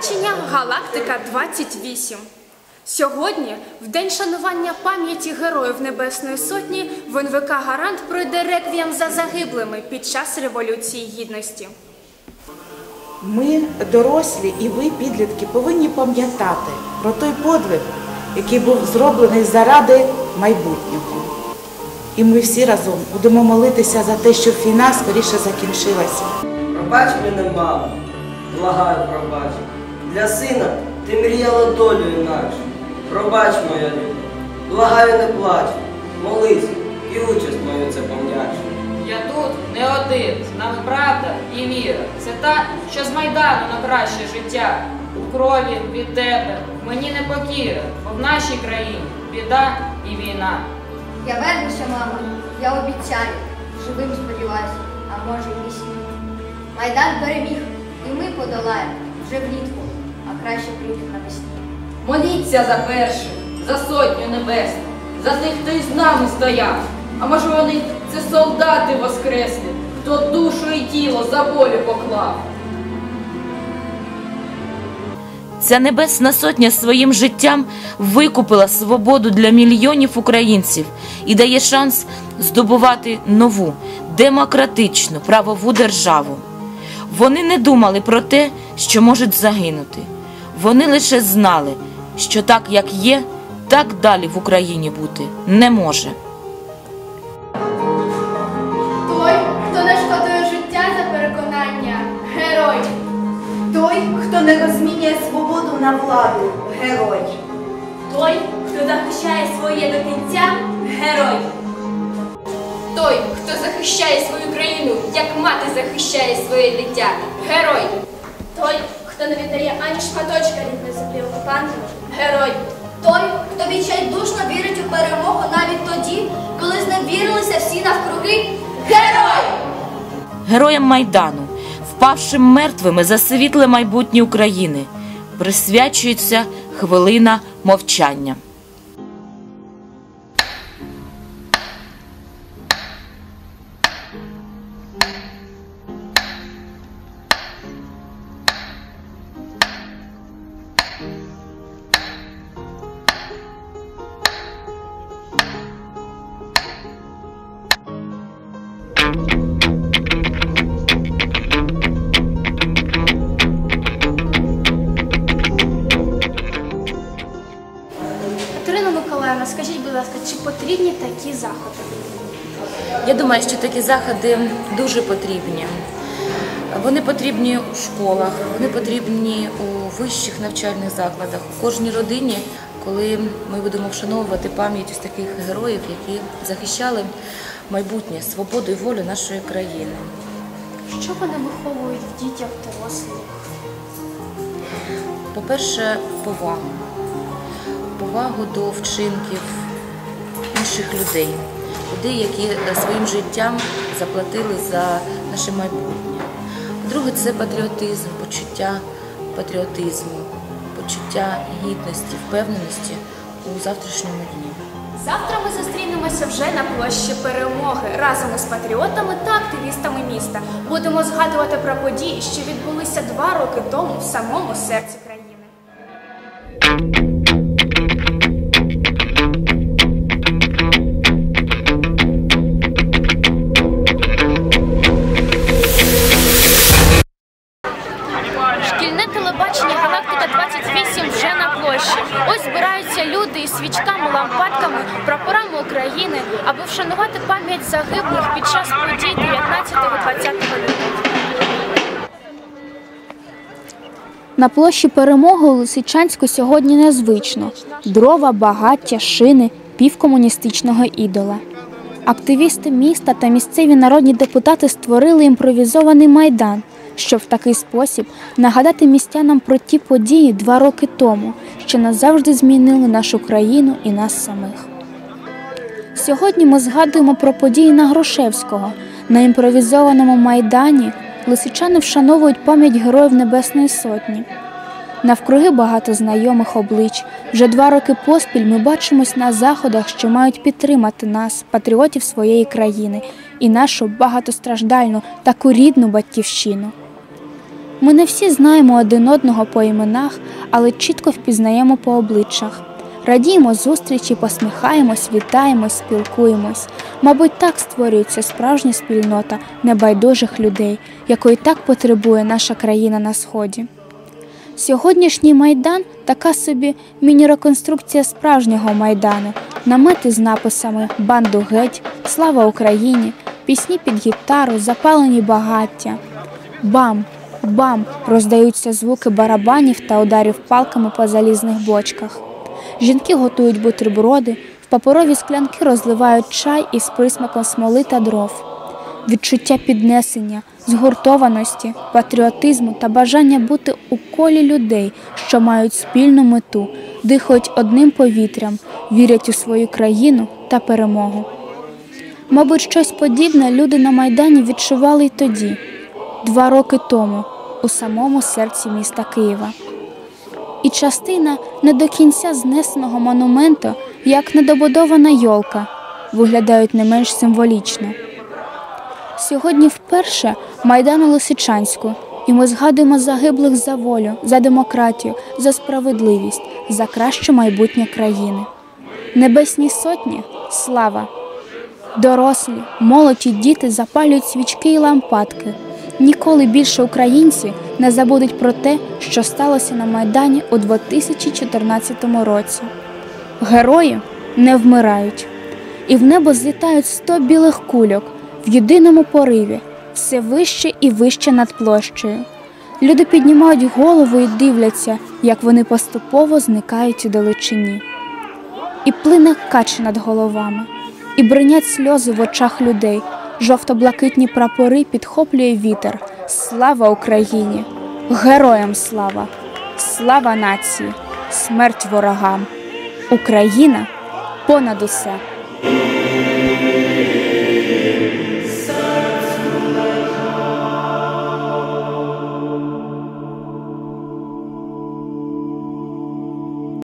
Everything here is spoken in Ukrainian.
Телебачення Галактика 28. Сьогодні, в день шанування пам'яті Героїв Небесної Сотні, в НВК Гарант пройде реквієм за загиблими під час Революції Гідності. Ми, дорослі і ви, підлітки, повинні пам'ятати про той подвиг, який був зроблений заради майбутнього. І ми всі разом будемо молитися за те, щоб війна скоріше закінчилася. Пробач мене, мама, благаю, пробач. Для сина ти мріяла долю інакше. Пробач, моя люба, благаю, не плач, молись і участь мою це пом'якше. Я тут не один, з нами правда і віра. Це та, що з Майдану на краще життя. У крові від тебе мені не покіра, бо в нашій країні біда і війна. Я вернуся, мамо, я обіцяю, живим сподіваюся, а може й пісні. Майдан переміг, і ми подолаємо вже влітку, краще прийде навесні. Моліться за перших, за сотню небесну, за тих, хто із нами стояв. А може вони це солдати воскресли, хто душу і тіло за волю поклав. Ця небесна сотня своїм життям викупила свободу для мільйонів українців і дає шанс здобувати нову демократичну правову державу. Вони не думали про те, що можуть загинути. Вони лише знали, що так як є, так далі в Україні бути не може. Той, хто не шкодує життя за переконання, герой. Той, хто не розмінює свободу на владу, герой. Той, хто захищає своє до кінця, герой. Той, хто захищає свою країну, як мати захищає своє дитя, герой. Той, хто не віддає ані шматочка рідної землі окупантам, герой. Той, хто відчайдушно вірить у перемогу навіть тоді, коли зневірилися всі навкруги, герой! Героям Майдану, впавшим мертвими за світле майбутнє України, присвячується хвилина мовчання. Скажіть, будь ласка, чи потрібні такі заходи? Я думаю, що такі заходи дуже потрібні. Вони потрібні у школах, вони потрібні у вищих навчальних закладах, у кожній родині, коли ми будемо вшановувати пам'ять ось таких героїв, які захищали майбутнє, свободу і волю нашої країни. Що вони виховують в дітях дорослих? По-перше, повагу. Повагу до вчинків інших людей, людей, які е, своїм життям заплатили за наше майбутнє. По-друге, це патріотизм, почуття патріотизму, почуття гідності, впевненості у завтрашньому дні. Завтра ми зустрінемося вже на площі перемоги разом із патріотами та активістами міста. Будемо згадувати про події, що відбулися два роки тому в самому серці країни. Люди із свічками, лампадками, прапорами України, аби вшанувати пам'ять загиблих під час подій 19-20 лютого. На площі перемоги у Лисичанську сьогодні незвично: дрова, багаття, шини, півкомуністичного ідола. Активісти міста та місцеві народні депутати створили імпровізований майдан, щоб в такий спосіб нагадати містянам про ті події два роки тому, що назавжди змінили нашу країну і нас самих. Сьогодні ми згадуємо про події на Грушевського. На імпровізованому майдані лисичани вшановують пам'ять героїв Небесної Сотні. Навкруги багато знайомих облич. Вже два роки поспіль ми бачимось на заходах, що мають підтримати нас, патріотів своєї країни, і нашу багатостраждальну таку рідну батьківщину. Ми не всі знаємо один одного по іменах, але чітко впізнаємо по обличчях. Радіємо зустрічі, посміхаємось, вітаємось, спілкуємось. Мабуть, так створюється справжня спільнота небайдужих людей, якої так потребує наша країна на сході. Сьогоднішній майдан така собі міні-реконструкція справжнього майдану, намети з написами Банду геть, Слава Україні, пісні під гітару, запалені багаття. Бам, бам роздаються звуки барабанів та ударів палками по залізних бочках. Жінки готують бутерброди, в паперові склянки розливають чай із присмаком смоли та дров. Відчуття піднесення, згуртованості, патріотизму та бажання бути у колі людей, що мають спільну мету, дихають одним повітрям, вірять у свою країну та перемогу. Мабуть, щось подібне люди на Майдані відчували й тоді, два роки тому, у самому серці міста Києва. І частина не до кінця знесеного монументу, як недобудована йолка, виглядають не менш символічно. Сьогодні вперше Майдан у Лисичанську, і ми згадуємо загиблих за волю, за демократію, за справедливість, за краще майбутнє країни. Небесні сотні слава! Дорослі, молоді діти запалюють свічки і лампадки. Ніколи більше українці не забудуть про те, що сталося на Майдані у 2014 році. Герої не вмирають, і в небо злітають сто білих кульок в єдиному пориві, все вище і вище над площею. Люди піднімають голову і дивляться, як вони поступово зникають у далечині. І плине каче над головами, і бринять сльози в очах людей. Жовто-блакитні прапори підхоплює вітер. Слава Україні! Героям слава! Слава нації! Смерть ворогам! Україна понад усе!